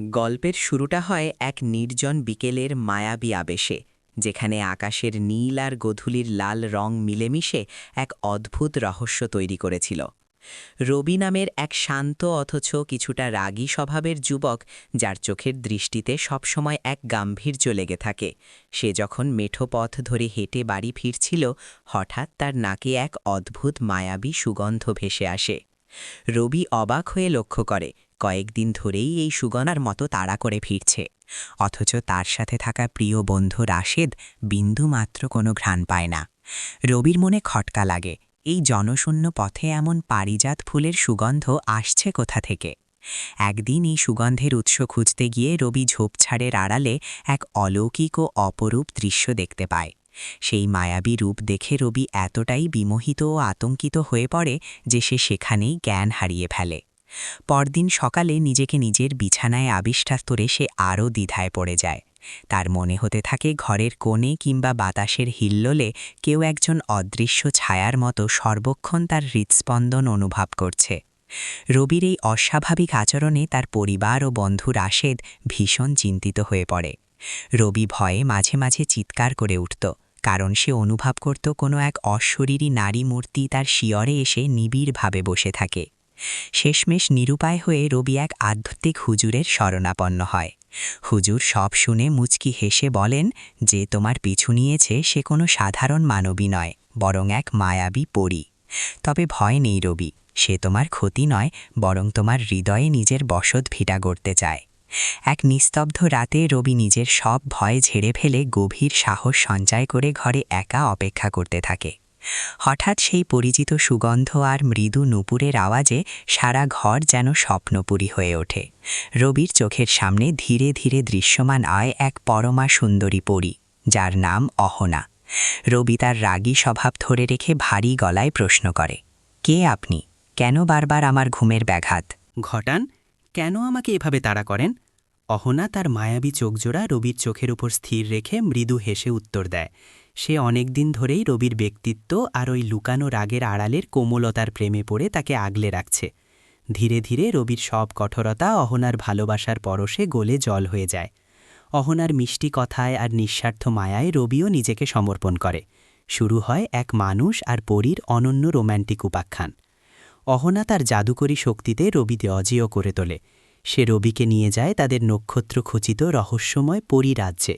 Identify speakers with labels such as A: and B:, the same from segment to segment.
A: গল্পের শুরুটা হয় এক নির্জন বিকেলের মায়াবী আবেশে, যেখানে আকাশের নীল আর গধূলির লাল রং মিলেমিশে এক অদ্ভুত রহস্য তৈরি করেছিল। রবি নামের এক শান্ত অথচ কিছুটা রাগী স্বভাবের যুবক, যার চোখের দৃষ্টিতে সবসময় এক গাম্ভীর্য লেগে থাকে। সে যখন মেঠো পথ ধরে হেঁটে বাড়ি ফিরছিল, হঠাৎ তার নাকে এক অদ্ভুত মায়াবী সুগন্ধ ভেসে আসে। রবি অবাক হয়ে লক্ষ্য করে কয়েকদিন ধরেই এই সুগনার মতো তাড়া করে ফিরছে। অথচ তার সাথে থাকা প্রিয় বন্ধু রাশেদ বিন্দুমাত্র কোনো ঘ্রাণ পায় না। রবির মনে খটকা লাগে, এই জনশূন্য পথে এমন পারিজাত ফুলের সুগন্ধ আসছে কোথা থেকে? একদিন এই সুগন্ধের উৎস খুঁজতে গিয়ে রবি ঝোপঝাড়ের আড়ালে এক অলৌকিক ও অপরূপ দৃশ্য দেখতে পায়। সেই মায়াবী রূপ দেখে রবি এতটাই বিমোহিত ও আতঙ্কিত হয়ে পড়ে যে সে সেখানেই জ্ঞান হারিয়ে ফেলে। পরদিন সকালে নিজেকে নিজের বিছানায় আবিষ্কার করে সে আরও দ্বিধায় পড়ে যায়। তার মনে হতে থাকে ঘরের কোণে কিংবা বাতাসের হিল্লোলে কেউ একজন অদৃশ্য ছায়ার মতো সর্বক্ষণ তার হৃৎস্পন্দন অনুভব করছে। রবির এই অস্বাভাবিক আচরণে তার পরিবার ও বন্ধু রাশেদ ভীষণ চিন্তিত হয়ে পড়ে। রবি ভয়ে মাঝে মাঝে চিৎকার করে উঠত, কারণ সে অনুভব করত কোনো এক অশরীরী নারী মূর্তি তার শিয়রে এসে নিবিড়ভাবে বসে থাকে। শেষমেশ নিরুপায় হয়ে রবি এক আধ্যাত্মিক হুজুরের শরণাপন্ন হয়। হুজুর সব শুনে মুচকি হেসে বলেন, যে তোমার পিছু নিয়েছে সে কোনো সাধারণ মানবী নয়, বরং এক মায়াবী পরী। তবে ভয় নেই রবি, সে তোমার ক্ষতি নয়, বরং তোমার হৃদয়ে নিজের বসত ভিটা গড়তে চায়। এক নিস্তব্ধ রাতে রবি নিজের সব ভয় ঝেড়ে ফেলে গভীর সাহস সঞ্চয় করে ঘরে একা অপেক্ষা করতে থাকে। হঠাৎ সেই পরিচিত সুগন্ধ আর মৃদু নুপুরের আওয়াজে সারা ঘর যেন স্বপ্নপুরী হয়ে ওঠে। রবির চোখের সামনে ধীরে ধীরে দৃশ্যমান আয় এক পরমা সুন্দরী পরী, যার নাম অহনা। রবি তার রাগী স্বভাব ধরে রেখে ভারী গলায় প্রশ্ন করে, কে আপনি? কেন বারবার আমার ঘুমের ব্যাঘাত?
B: ঘটান, কেন আমাকে এভাবে তাড়া করেন? অহনা তার মায়াবী চোখজোড়া রবির চোখের উপর স্থির রেখে মৃদু হেসে উত্তর দেয় সে অনেক দিন ধরেই রবির ব্যক্তিত্ব আর ওই লুকানো রাগের আড়ালের কোমলতার প্রেমে পড়ে তাকে আগলে রাখছে। ধীরে ধীরে রবির সব কঠোরতা অহনার ভালোবাসার পরশে গলে জল হয়ে যায়। অহনার মিষ্টি কথায় আর নিঃস্বার্থ মায়ায় রবিও নিজেকে সমর্পণ করে। শুরু হয় এক মানুষ আর পরীর অনন্য রোম্যান্টিক উপাখ্যান। অহনা তার জাদুকরী শক্তিতে রবিতে অজেয় করে তোলে। সে রবিকে নিয়ে যায় তাদের নক্ষত্র খচিত রহস্যময় পরিরাজ্যে।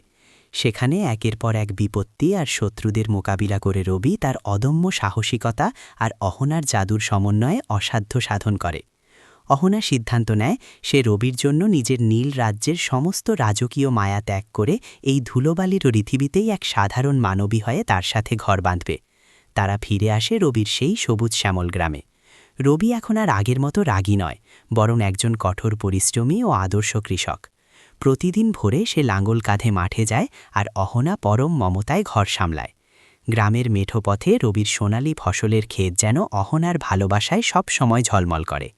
B: সেখানে একের পর এক বিপত্তি আর শত্রুদের মোকাবিলা করে রবি তার অদম্য সাহসিকতা আর অহনার জাদুর সমন্বয়ে অসাধ্য সাধন করে। অহনা সিদ্ধান্ত নেয়, সে রবির জন্য নিজের নীল রাজ্যের সমস্ত রাজকীয় মায়া ত্যাগ করে এই ধুলোবালির পৃথিবীতেই এক সাধারণ মানবী হয়ে তার সাথে ঘর বাঁধবে। তারা ফিরে আসে রবির সেই সবুজ শ্যামল গ্রামে। রবি এখন আর আগের মতো রাগী নয়, বরং একজন কঠোর পরিশ্রমী ও আদর্শ কৃষক। প্রতিদিন ভোরে সে লাঙ্গল কাঁধে মাঠে যায় আর অহনা পরম মমতায় ঘর সামলায়। গ্রামের মেঠো পথে রবির সোনালি ফসলের ক্ষেত যেন অহনার ভালোবাসায় সব সময় ঝলমল করে।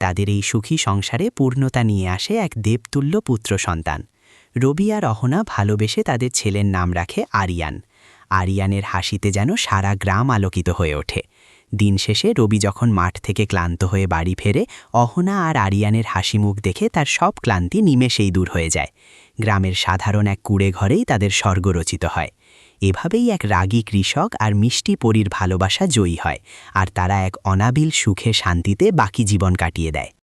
B: তাদের এই সুখী সংসারে পূর্ণতা নিয়ে আসে এক দেবতুল্য পুত্র সন্তান। রবি আর অহনা ভালোবেসে তাদের ছেলের নাম রাখে আরিয়ান। আরিয়ানের হাসিতে যেন সারা গ্রাম আলোকিত হয়ে ওঠে। দিন শেষে রবি যখন মাঠ থেকে ক্লান্ত হয়ে বাড়ি ফেরে, অহনা আর আরিয়ানের হাসি মুখ দেখে তার সব ক্লান্তি নিমেষেই দূর হয়ে যায়। গ্রামের সাধারণ এক কুড়ে ঘরেই তাদের স্বর্গ রচিত হয়। এভাবেই এক রাগী কৃষক আর মিষ্টি পরীর ভালোবাসা জয়ী হয়, আর তারা এক অনাবিল সুখে শান্তিতে বাকি জীবন কাটিয়ে দেয়।